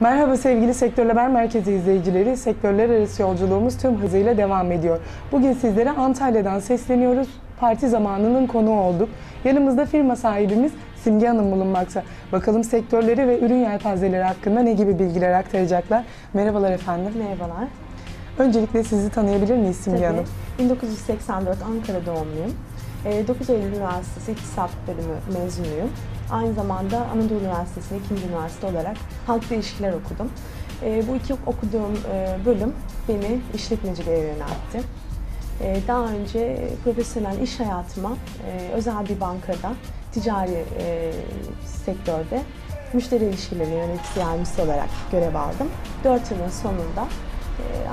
Merhaba sevgili Sektör Haber Merkezi izleyicileri. Sektörler arası yolculuğumuz tüm hızıyla devam ediyor. Bugün sizlere Antalya'dan sesleniyoruz. Parti zamanının konuğu olduk. Yanımızda firma sahibimiz Simge Hanım bulunmakta. Bakalım sektörleri ve ürün yelpazeleri hakkında ne gibi bilgiler aktaracaklar. Merhabalar efendim. Merhabalar. Öncelikle sizi tanıyabilir miyiz Simge Tabii. Hanım? 1984 Ankara doğumluyum. Ee, 9 Eylül Üniversitesi İktisat Bölümü mezunuyum. Aynı zamanda Anadolu Üniversitesi'nde ikinci üniversite olarak halkla ilişkiler okudum. Ee, Bu iki okuduğum e, bölüm beni işletmeciliğe yöneltti. Ee, Daha önce profesyonel iş hayatıma e, özel bir bankada, ticari e, sektörde müşteri ilişkileri yöneticisi yardımcısı olarak görev aldım. 4 yılın sonunda e,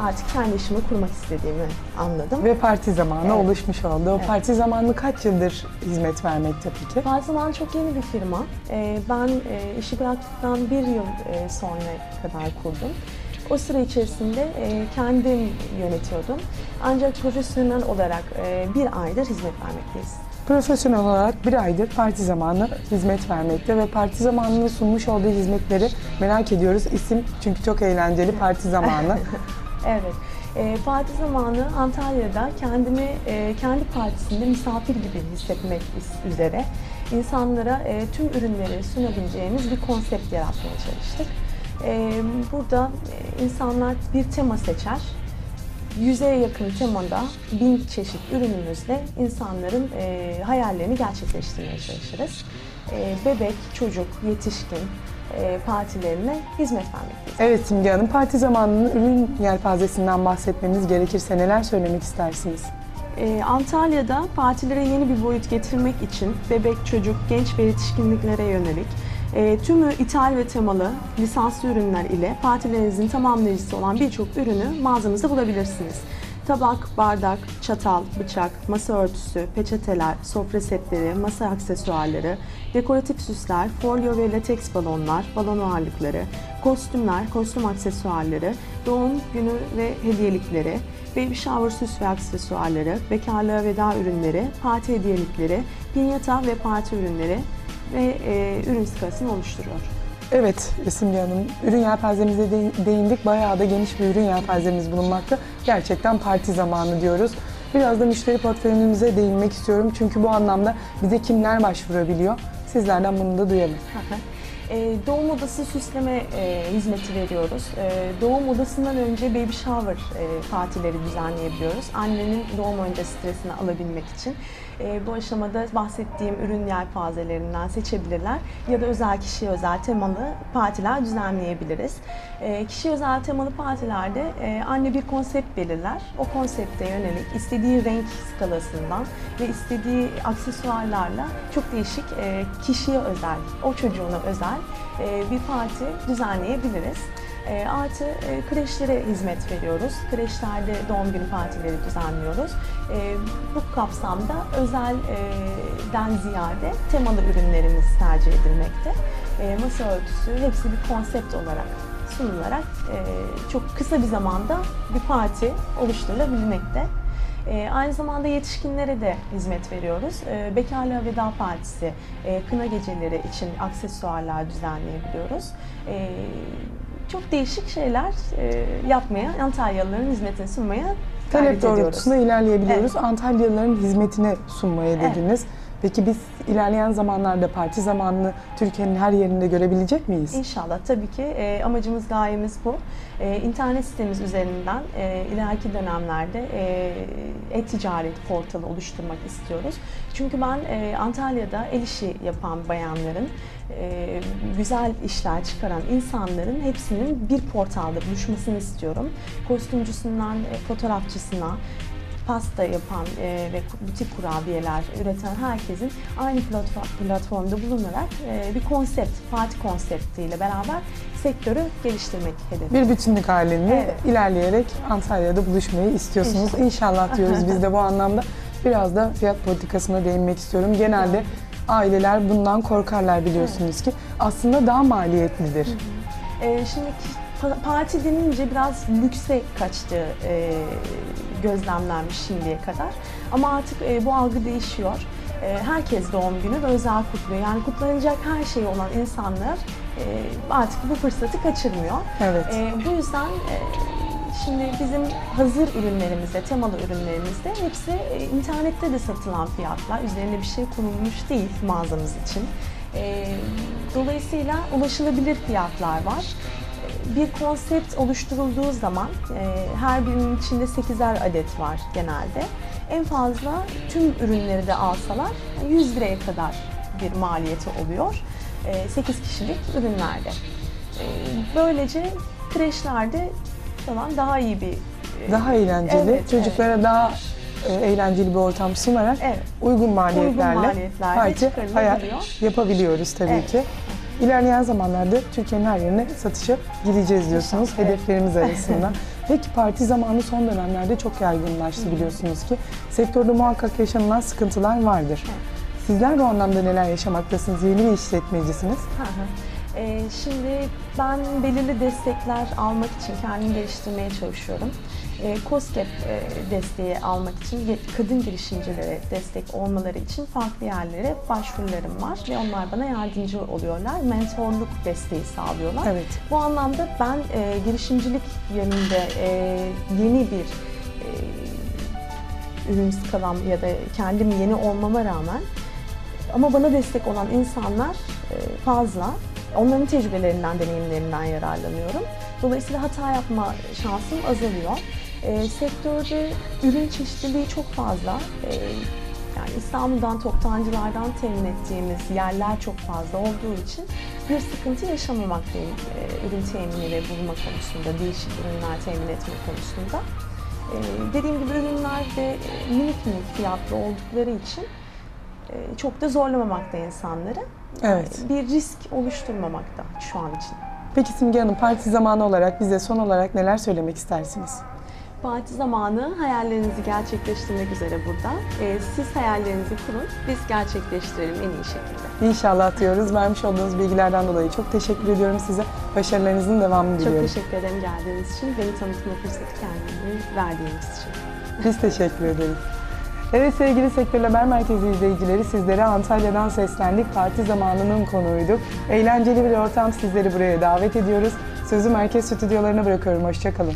artık kendi işimi kurmak istediğimi anladım. Ve parti zamanı Evet. oluşmuş oldu. O Evet. parti zamanı kaç yıldır hizmet vermekte peki? Parzaman çok yeni bir firma. Ee, Ben e, işi bıraktıktan bir yıl e, sonra kadar kurdum. O süre içerisinde e, kendim yönetiyordum. Ancak profesyonel olarak bir aydır hizmet vermekteyiz. Profesyonel olarak bir aydır parti zamanı hizmet vermekte ve parti zamanının sunmuş olduğu hizmetleri merak ediyoruz. İsim çünkü çok eğlenceli parti zamanı. Evet. E, parti zamanı Antalya'da kendimi e, kendi partisinde misafir gibi hissetmek is- üzere insanlara e, tüm ürünleri sunabileceğimiz bir konsept yaratmaya çalıştık. E, burada e, insanlar bir tema seçer. Yüze yakın temada bin çeşit ürünümüzle insanların e, hayallerini gerçekleştirmeye çalışırız. E, bebek, çocuk, yetişkin e, partilerine hizmet vermekteyiz. evet Simge Hanım, parti zamanının ürün yelpazesinden bahsetmemiz gerekirse neler söylemek istersiniz? Ee, Antalya'da partilere yeni bir boyut getirmek için bebek, çocuk, genç ve yetişkinliklere yönelik e, tümü ithal ve temalı lisanslı ürünler ile partilerinizin tamamlayıcısı olan birçok ürünü mağazamızda bulabilirsiniz. Tabak, bardak, çatal, bıçak, masa örtüsü, peçeteler, sofra setleri, masa aksesuarları, dekoratif süsler, folyo ve lateks balonlar, balon ağırlıkları, kostümler, kostüm aksesuarları, doğum günü ve hediyelikleri, baby shower süs ve aksesuarları, bekarlığa veda ürünleri, parti hediyelikleri, pinyata ve parti ürünleri ve e, ürün skalasını oluşturuyor. Evet Simge Hanım, ürün yelpazemize de- değindik. Bayağı da geniş bir ürün yelpazemiz bulunmakta. Gerçekten parti zamanı diyoruz. Biraz da müşteri portföyümüze değinmek istiyorum. Çünkü bu anlamda bize kimler başvurabiliyor? Sizlerden bunu da duyalım. E, doğum odası süsleme e, hizmeti veriyoruz. E, doğum odasından önce baby shower e, partileri düzenleyebiliyoruz. Annenin doğum öncesi stresini alabilmek için. E, bu aşamada bahsettiğim ürün yelpazelerinden seçebilirler ya da özel kişiye özel temalı partiler düzenleyebiliriz. E, kişiye özel temalı partilerde e, anne bir konsept belirler. O konsepte yönelik istediği renk skalasından ve istediği aksesuarlarla çok değişik e, kişiye özel, o çocuğuna özel e, bir parti düzenleyebiliriz. E, artı e, kreşlere hizmet veriyoruz. Kreşlerde doğum günü partileri düzenliyoruz. E, bu kapsamda özelden ziyade temalı ürünlerimiz tercih edilmekte. E, masa örtüsü hepsi bir konsept olarak sunularak e, çok kısa bir zamanda bir parti oluşturulabilmekte. E, aynı zamanda yetişkinlere de hizmet veriyoruz. E, Bekarlığa Veda Partisi, e, kına geceleri için aksesuarlar düzenleyebiliyoruz. E, çok değişik şeyler e, yapmaya, Antalyalıların hizmetini sunmaya Talep gayret ediyoruz. doğrultusunda ilerleyebiliyoruz. Antalyalıların hizmetine sunmaya Evet. dediniz. Peki biz ilerleyen zamanlarda parti zamanını Türkiye'nin her yerinde görebilecek miyiz? İnşallah tabii ki e, amacımız gayemiz bu. E, internet sitemiz üzerinden e, ileriki dönemlerde e, e-ticaret portalı oluşturmak istiyoruz. Çünkü ben e, Antalya'da el işi yapan bayanların, e, güzel işler çıkaran insanların hepsinin bir portalda buluşmasını istiyorum. Kostümcüsünden e, fotoğrafçısına, pasta yapan e, ve butik kurabiyeler üreten herkesin aynı platform, platformda bulunarak e, bir konsept, parti konseptiyle beraber sektörü geliştirmek hedefi. Bir bütünlük halinde Evet. ilerleyerek Antalya'da buluşmayı istiyorsunuz. İnşallah. İnşallah diyoruz biz de bu anlamda. Biraz da fiyat politikasına değinmek istiyorum. Genelde aileler bundan korkarlar biliyorsunuz ki. Aslında daha maliyetlidir. E, şimdi parti denince biraz lükse kaçtığı e, gözlemlenmiş şimdiye kadar. Ama artık e, bu algı değişiyor. E, herkes doğum günü ve özel kutluyor. Yani kutlanacak her şey olan insanlar e, artık bu fırsatı kaçırmıyor. Evet. E, bu yüzden e, şimdi bizim hazır ürünlerimizde, temalı ürünlerimizde hepsi e, internette de satılan fiyatlar. Üzerine bir şey konulmuş değil mağazamız için. E, dolayısıyla ulaşılabilir fiyatlar var. Bir konsept oluşturulduğu zaman e, her birinin içinde 8'er adet var genelde. En fazla tüm ürünleri de alsalar 100 liraya kadar bir maliyeti oluyor. E, 8 kişilik ürünlerde. E, Böylece kreşlerde falan daha iyi bir e, Daha eğlenceli, Evet, çocuklara daha e, eğlenceli bir ortam sunarak Evet. uygun maliyetlerle, maliyetlerle parti hayat yapabiliyoruz tabii Evet. ki. İlerleyen zamanlarda Türkiye'nin her yerine satışa gideceğiz diyorsunuz İnşallah, hedeflerimiz arasında. Peki parti zamanı son dönemlerde çok yaygınlaştı biliyorsunuz ki. Sektörde muhakkak yaşanılan sıkıntılar vardır. Sizler bu anlamda neler yaşamaktasınız? Yeni bir işletmecisiniz. Hı hı. Ee, şimdi ben belirli destekler almak için kendimi geliştirmeye çalışıyorum. Ee, COSGAP e, desteği almak için kadın girişimcilere destek olmaları için farklı yerlere başvurularım var ve onlar bana yardımcı oluyorlar. Mentorluk desteği sağlıyorlar. Evet. Bu anlamda ben e, girişimcilik yönünde e, yeni bir e, ürün skalam ya da kendim yeni olmama rağmen ama bana destek olan insanlar e, fazla. Onların tecrübelerinden, deneyimlerinden yararlanıyorum. Dolayısıyla hata yapma şansım azalıyor. E, sektörde ürün çeşitliliği çok fazla. E, yani İstanbul'dan, toptancılardan temin ettiğimiz yerler çok fazla olduğu için bir sıkıntı yaşamamaktayım e, ürün temini ve bulma konusunda, değişik ürünler temin etme konusunda. E, dediğim gibi ürünler de e, minik minik fiyatlı oldukları için e, çok da zorlamamakta insanları. Evet. Bir risk oluşturmamakta şu an için. Peki Simge Hanım parti zamanı olarak bize son olarak neler söylemek istersiniz? Parti zamanı hayallerinizi gerçekleştirmek üzere burada. E, siz hayallerinizi kurun, biz gerçekleştirelim en iyi şekilde. İnşallah diyoruz. Vermiş olduğunuz bilgilerden dolayı çok teşekkür ediyorum size. Başarılarınızın devamını Çok diliyorum. teşekkür ederim geldiğiniz için, beni tanıtma fırsatı kendinize verdiğiniz için. Biz teşekkür ederiz. Evet sevgili Sektör Haber Merkezi izleyicileri sizlere Antalya'dan seslendik. Parti zamanının konuğuyduk. Eğlenceli bir ortam sizleri buraya davet ediyoruz. Sözü merkez stüdyolarına bırakıyorum. Hoşçakalın.